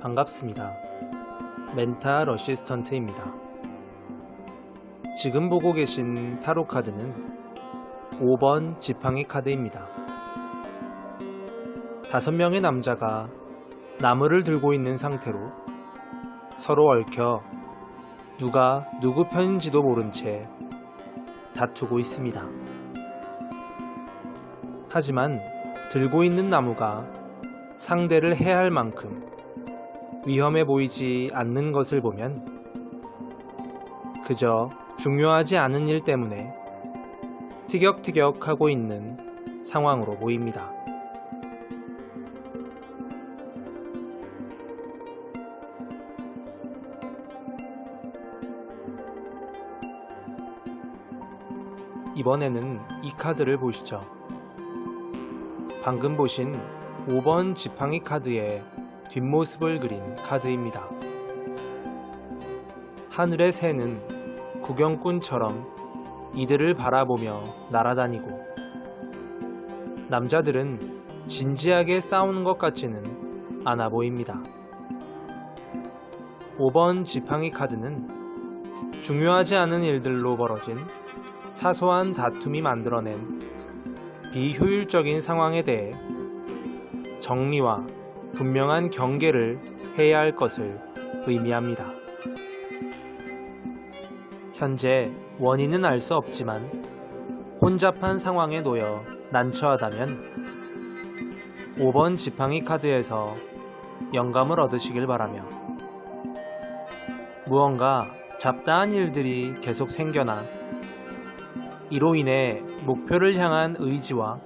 반갑습니다. 멘탈 어시스턴트입니다. 지금 보고 계신 타로 카드는 5번 지팡이 카드입니다. 다섯 명의 남자가 나무를 들고 있는 상태로 서로 얽혀 누가 누구 편인지도 모른 채 다투고 있습니다. 하지만 들고 있는 나무가 상대를 해할 만큼 위험해 보이지 않는 것을 보면 그저 중요하지 않은 일 때문에 티격태격하고 있는 상황으로 보입니다. 이번에는 이 카드를 보시죠. 방금 보신 5번 지팡이 카드의 뒷모습을 그린 카드입니다. 하늘의 새는 구경꾼처럼 이들을 바라보며 날아다니고 남자들은 진지하게 싸우는 것 같지는 않아 보입니다. 5번 지팡이 카드는 중요하지 않은 일들로 벌어진 사소한 다툼이 만들어낸 비효율적인 상황에 대해 정리와 분명한 경계를 해야 할 것을 의미합니다. 현재 원인은 알 수 없지만 혼잡한 상황에 놓여 난처하다면 5번 지팡이 카드에서 영감을 얻으시길 바라며 무언가 잡다한 일들이 계속 생겨나 이로 인해 목표를 향한 의지와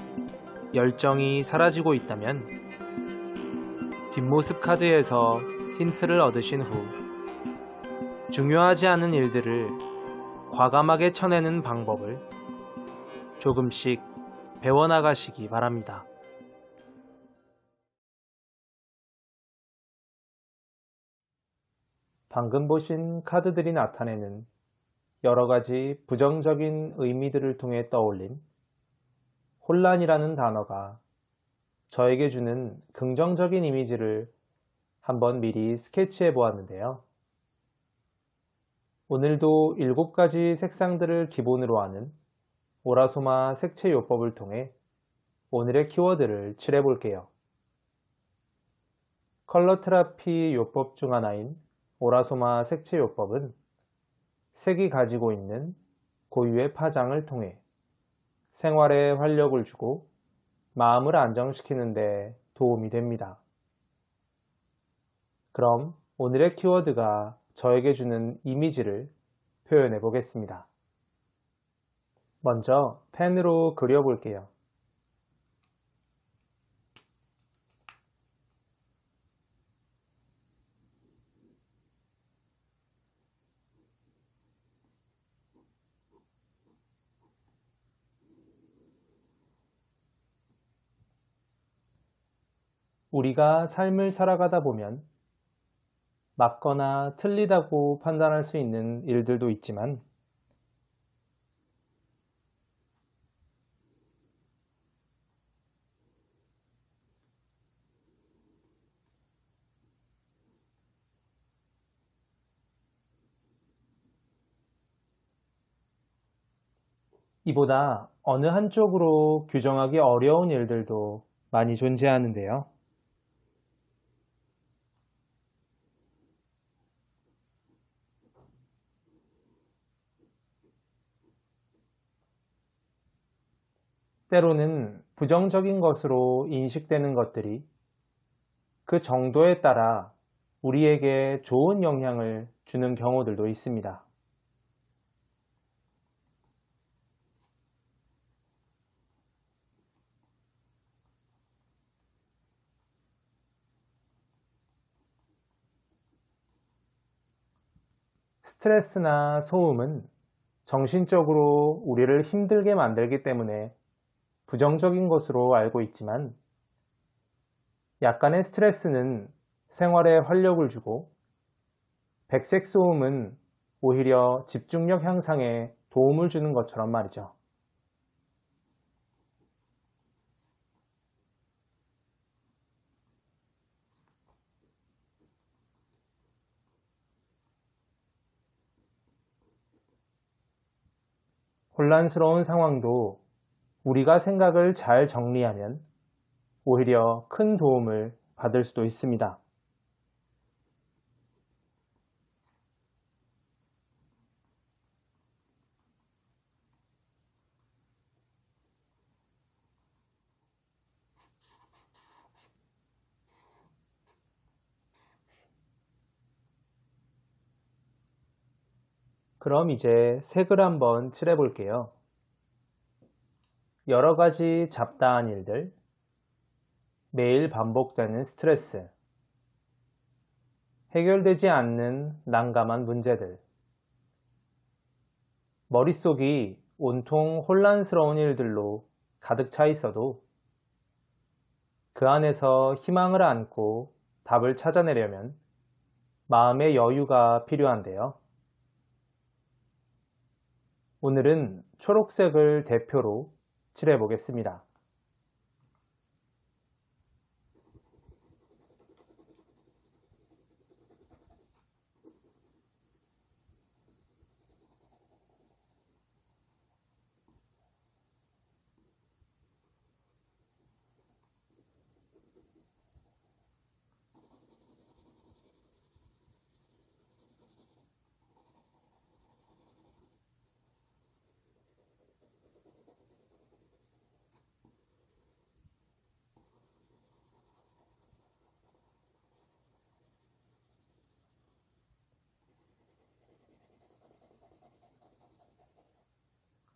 열정이 사라지고 있다면 뒷모습 카드에서 힌트를 얻으신 후 중요하지 않은 일들을 과감하게 쳐내는 방법을 조금씩 배워나가시기 바랍니다. 방금 보신 카드들이 나타내는 여러 가지 부정적인 의미들을 통해 떠올린 혼란이라는 단어가 저에게 주는 긍정적인 이미지를 한번 미리 스케치해 보았는데요. 오늘도 7가지 색상들을 기본으로 하는 오라소마 색채 요법을 통해 오늘의 키워드를 칠해 볼게요. 컬러 트라피 요법 중 하나인 오라소마 색채 요법은 색이 가지고 있는 고유의 파장을 통해 생활에 활력을 주고 마음을 안정시키는데 도움이 됩니다. 그럼 오늘의 키워드가 저에게 주는 이미지를 표현해 보겠습니다. 먼저 펜으로 그려볼게요. 우리가 삶을 살아가다 보면 맞거나 틀리다고 판단할 수 있는 일들도 있지만 이보다 어느 한쪽으로 규정하기 어려운 일들도 많이 존재하는데요. 때로는 부정적인 것으로 인식되는 것들이 그 정도에 따라 우리에게 좋은 영향을 주는 경우들도 있습니다. 스트레스나 소음은 정신적으로 우리를 힘들게 만들기 때문에 부정적인 것으로 알고 있지만 약간의 스트레스는 생활에 활력을 주고 백색 소음은 오히려 집중력 향상에 도움을 주는 것처럼 말이죠. 혼란스러운 상황도 우리가 생각을 잘 정리하면 오히려 큰 도움을 받을 수도 있습니다. 그럼 이제 색을 한번 칠해 볼게요. 여러 가지 잡다한 일들, 매일 반복되는 스트레스, 해결되지 않는 난감한 문제들, 머릿속이 온통 혼란스러운 일들로 가득 차 있어도 그 안에서 희망을 안고 답을 찾아내려면 마음의 여유가 필요한데요. 오늘은 초록색을 대표로 칠해 보겠습니다.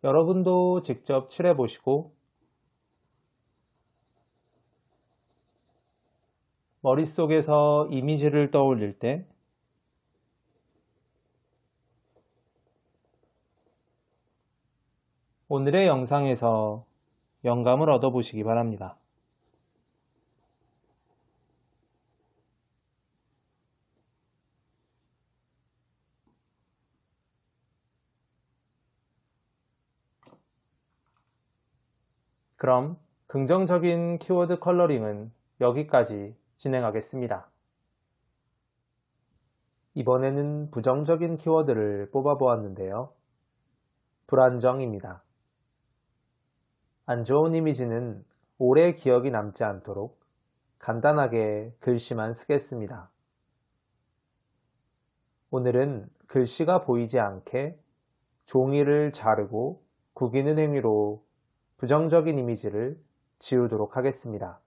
여러분도 직접 칠해 보시고 머릿속에서 이미지를 떠올릴 때 오늘의 영상에서 영감을 얻어 보시기 바랍니다. 그럼 긍정적인 키워드 컬러링은 여기까지 진행하겠습니다. 이번에는 부정적인 키워드를 뽑아보았는데요. 불안정입니다. 안 좋은 이미지는 오래 기억이 남지 않도록 간단하게 글씨만 쓰겠습니다. 오늘은 글씨가 보이지 않게 종이를 자르고 구기는 행위로 부정적인 이미지를 지우도록 하겠습니다.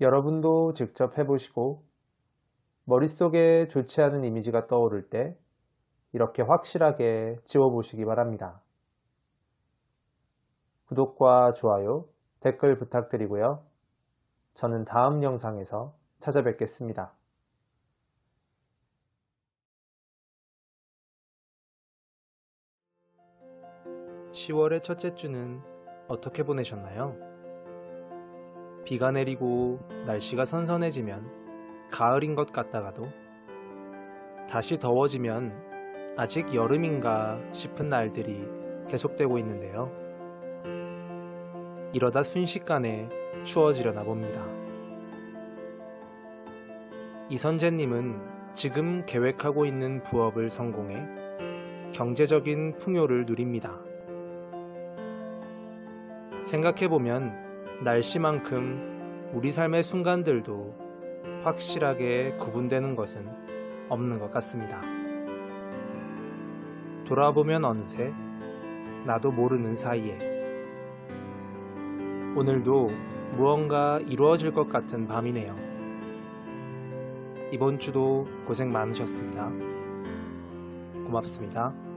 여러분도 직접 해보시고 머릿속에 좋지 않은 이미지가 떠오를 때 이렇게 확실하게 지워보시기 바랍니다. 구독과 좋아요, 댓글 부탁드리고요. 저는 다음 영상에서 찾아뵙겠습니다. 10월의 첫째 주는 어떻게 보내셨나요? 비가 내리고 날씨가 선선해지면 가을인 것 같다가도 다시 더워지면 아직 여름인가 싶은 날들이 계속되고 있는데요. 이러다 순식간에 추워지려나 봅니다. 이선재님은 지금 계획하고 있는 부업을 성공해 경제적인 풍요를 누립니다. 생각해보면 날씨만큼 우리 삶의 순간들도 확실하게 구분되는 것은 없는 것 같습니다. 돌아보면 어느새 나도 모르는 사이에 오늘도 무언가 이루어질 것 같은 밤이네요. 이번 주도 고생 많으셨습니다. 고맙습니다.